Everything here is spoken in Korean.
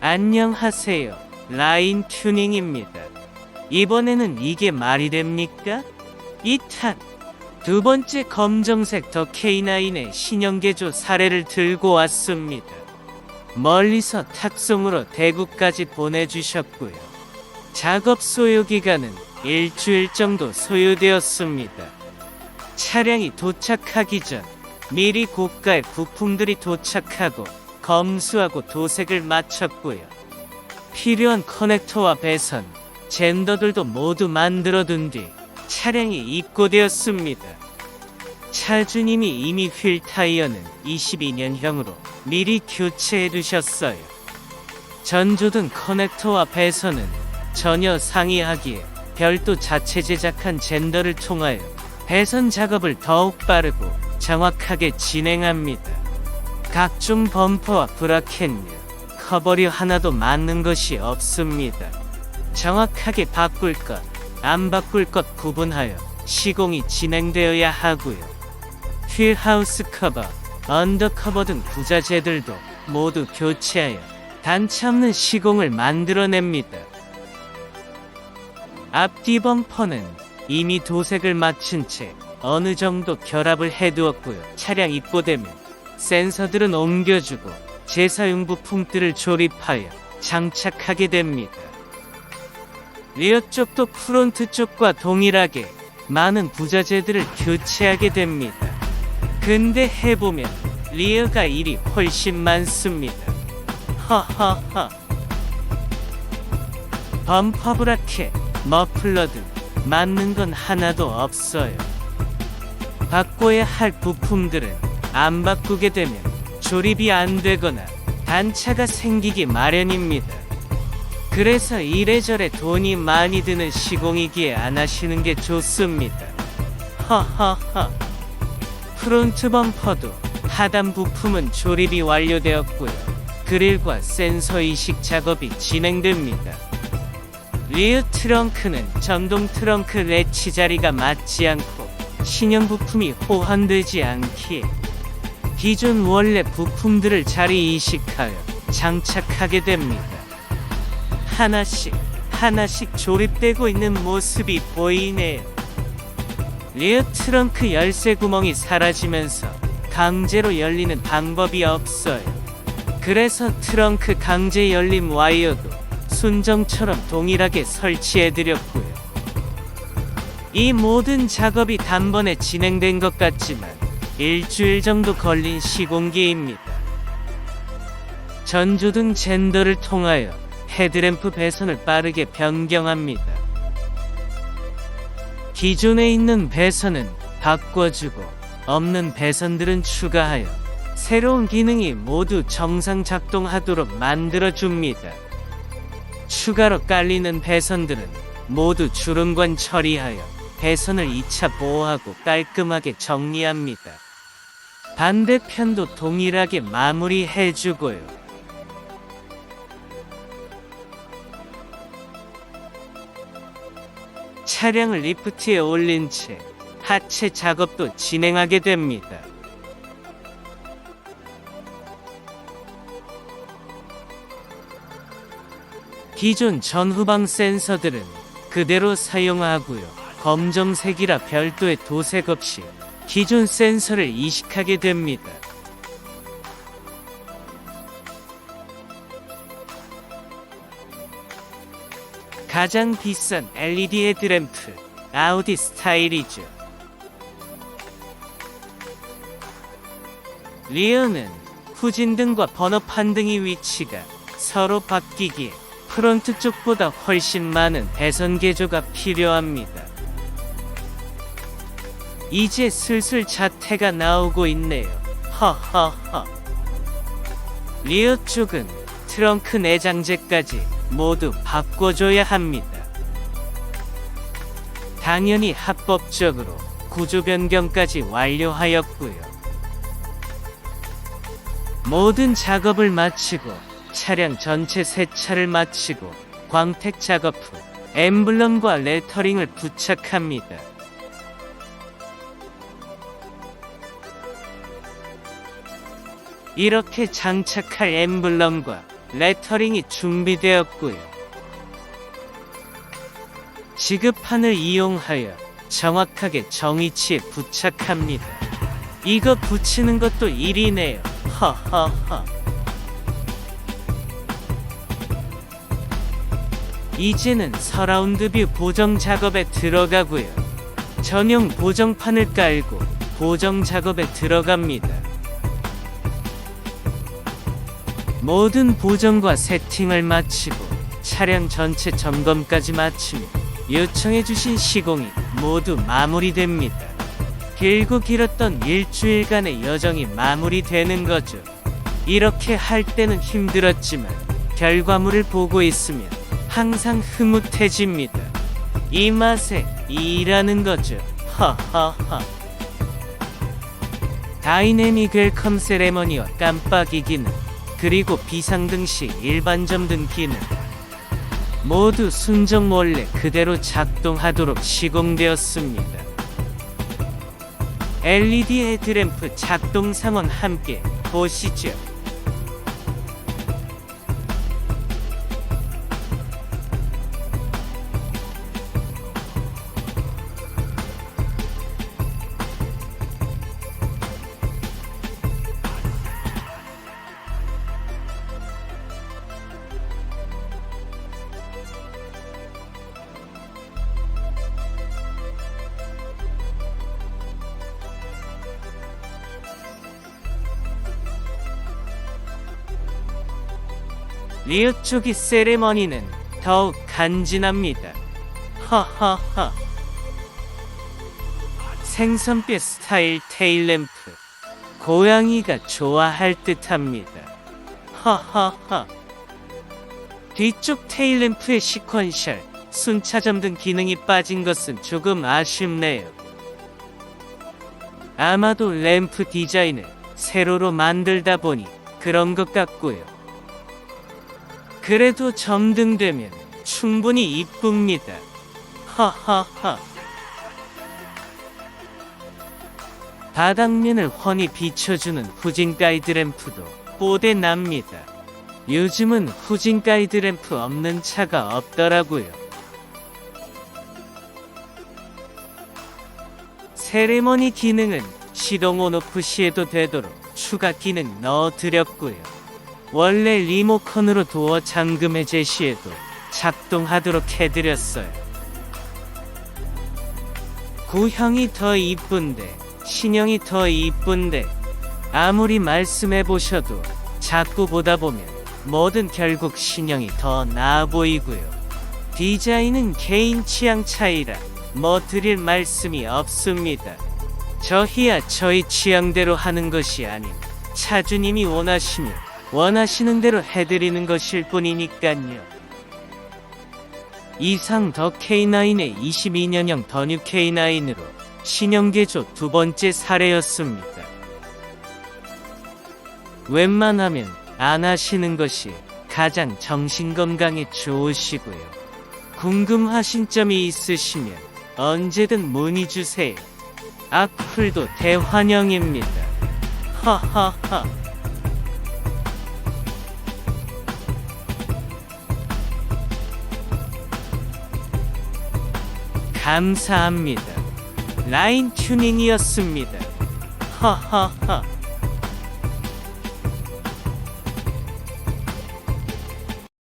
안녕하세요. 라인 튜닝입니다. 이번에는 이게 말이 됩니까? 2탄. 두 번째 검정색 더 K9의 신형개조 사례를 들고 왔습니다. 멀리서 탁송으로 대구까지 보내주셨고요. 작업 소요 기간은 일주일 정도 소요되었습니다. 차량이 도착하기 전 미리 고가의 부품들이 도착하고 검수하고 도색을 마쳤고요. 필요한 커넥터와 배선, 젠더들도 모두 만들어둔 뒤 차량이 입고되었습니다. 차주님이 이미 휠 타이어는 22년형으로 미리 교체해 두셨어요. 전조등 커넥터와 배선은 전혀 상이하기에 별도 자체 제작한 젠더를 통하여 배선 작업을 더욱 빠르고 정확하게 진행합니다. 각종 범퍼와 브라켓류, 커버류 하나도 맞는 것이 없습니다. 정확하게 바꿀 것, 안 바꿀 것 구분하여 시공이 진행되어야 하고요. 휠하우스 커버, 언더커버 등 부자재들도 모두 교체하여 단차 없는 시공을 만들어냅니다. 앞뒤 범퍼는 이미 도색을 마친 채 어느 정도 결합을 해두었고요. 차량 입고되면 센서들은 옮겨주고 재사용 부품들을 조립하여 장착하게 됩니다. 리어 쪽도 프론트 쪽과 동일하게 많은 부자재들을 교체하게 됩니다. 근데 해보면 리어가 일이 훨씬 많습니다. 하하하. 범퍼 브라켓, 머플러 등 맞는 건 하나도 없어요. 바꿔야 할 부품들은 안 바꾸게 되면 조립이 안 되거나 단차가 생기기 마련입니다. 그래서 이래저래 돈이 많이 드는 시공이기에 안 하시는 게 좋습니다. 하하하. 프론트 범퍼도 하단 부품은 조립이 완료되었고요. 그릴과 센서 이식 작업이 진행됩니다. 리어 트렁크는 전동 트렁크 레치 자리가 맞지 않고 신형 부품이 호환되지 않기에 기존 원래 부품들을 자리 이식하여 장착하게 됩니다. 하나씩 하나씩 조립되고 있는 모습이 보이네요. 리어 트렁크 열쇠 구멍이 사라지면서 강제로 열리는 방법이 없어요. 그래서 트렁크 강제 열림 와이어도 순정처럼 동일하게 설치해드렸고요. 이 모든 작업이 단번에 진행된 것 같지만 일주일 정도 걸린 시공기입니다. 전조등 젠더를 통하여 헤드램프 배선을 빠르게 변경합니다. 기존에 있는 배선은 바꿔주고 없는 배선들은 추가하여 새로운 기능이 모두 정상 작동하도록 만들어줍니다. 추가로 깔리는 배선들은 모두 주름관 처리하여 배선을 2차 보호하고 깔끔하게 정리합니다. 반대편도 동일하게 마무리해주고요. 차량을 리프트에 올린 채 하체 작업도 진행하게 됩니다. 기존 전후방 센서들은 그대로 사용하고요. 검정색이라 별도의 도색 없이 기존 센서를 이식하게 됩니다. 가장 비싼 LED 헤드램프 아우디 스타일이죠. 리어는 후진등과 번호판 등의 위치가 서로 바뀌기에 프론트 쪽보다 훨씬 많은 배선 개조가 필요합니다. 이제 슬슬 자태가 나오고 있네요. 허허허. 리어 쪽은 트렁크 내장재까지 모두 바꿔줘야 합니다. 당연히 합법적으로 구조 변경까지 완료하였고요. 모든 작업을 마치고 차량 전체 세차를 마치고 광택 작업 후 엠블럼과 레터링을 부착합니다. 이렇게 장착할 엠블럼과 레터링이 준비되었고요. 지급판을 이용하여 정확하게 정위치에 부착합니다. 이거 붙이는 것도 일이네요. 허허허. 이제는 서라운드 뷰 보정 작업에 들어가고요. 전용 보정판을 깔고 보정 작업에 들어갑니다. 모든 보정과 세팅을 마치고 차량 전체 점검까지 마치면 요청해주신 시공이 모두 마무리됩니다. 길고 길었던 일주일간의 여정이 마무리되는 거죠. 이렇게 할 때는 힘들었지만 결과물을 보고 있으면 항상 흐뭇해집니다. 이 맛에 일하는 거죠. 허허허. 다이내믹 웰컴 세레머니와 깜빡이 기능, 그리고 비상등 시 일반 점 등 기능 모두 순정 원래 그대로 작동하도록 시공되었습니다. LED 헤드램프 작동 상황 함께 보시죠. 쪽의 세레머니는 더욱 간지납니다. 허허허. 생선뼈 스타일 테일램프. 고양이가 좋아할 듯 합니다. 허허허. 뒤쪽 테일램프의 시퀀셜, 순차점 등 기능이 빠진 것은 조금 아쉽네요. 아마도 램프 디자인을 세로로 만들다 보니 그런 것 같고요. 그래도 점등되면 충분히 이쁩니다. 하하하. 바닥면을 훤히 비춰주는 후진 가이드 램프도 뽀대 납니다. 요즘은 후진 가이드 램프 없는 차가 없더라고요. 세레머니 기능은 시동 온오프 시에도 되도록 추가 기능 넣어드렸고요. 원래 리모컨으로 도어 잠금 해제 시에도 작동하도록 해드렸어요. 구형이 더 이쁜데 신형이 더 이쁜데 아무리 말씀해보셔도 자꾸 보다 보면 뭐든 결국 신형이 더 나아 보이고요. 디자인은 개인 취향 차이라 뭐 드릴 말씀이 없습니다. 저희야 저희 취향대로 하는 것이 아닌 차주님이 원하시면 원하시는 대로 해드리는 것일 뿐이니깐요. 이상 더 K9의 22년형 더 뉴 K9으로 신형 개조 두 번째 사례였습니다. 웬만하면 안 하시는 것이 가장 정신건강에 좋으시고요. 궁금하신 점이 있으시면 언제든 문의 주세요. 악플도 대환영입니다. 하하하. 감사합니다. 라인 튜닝이었습니다. 하하하.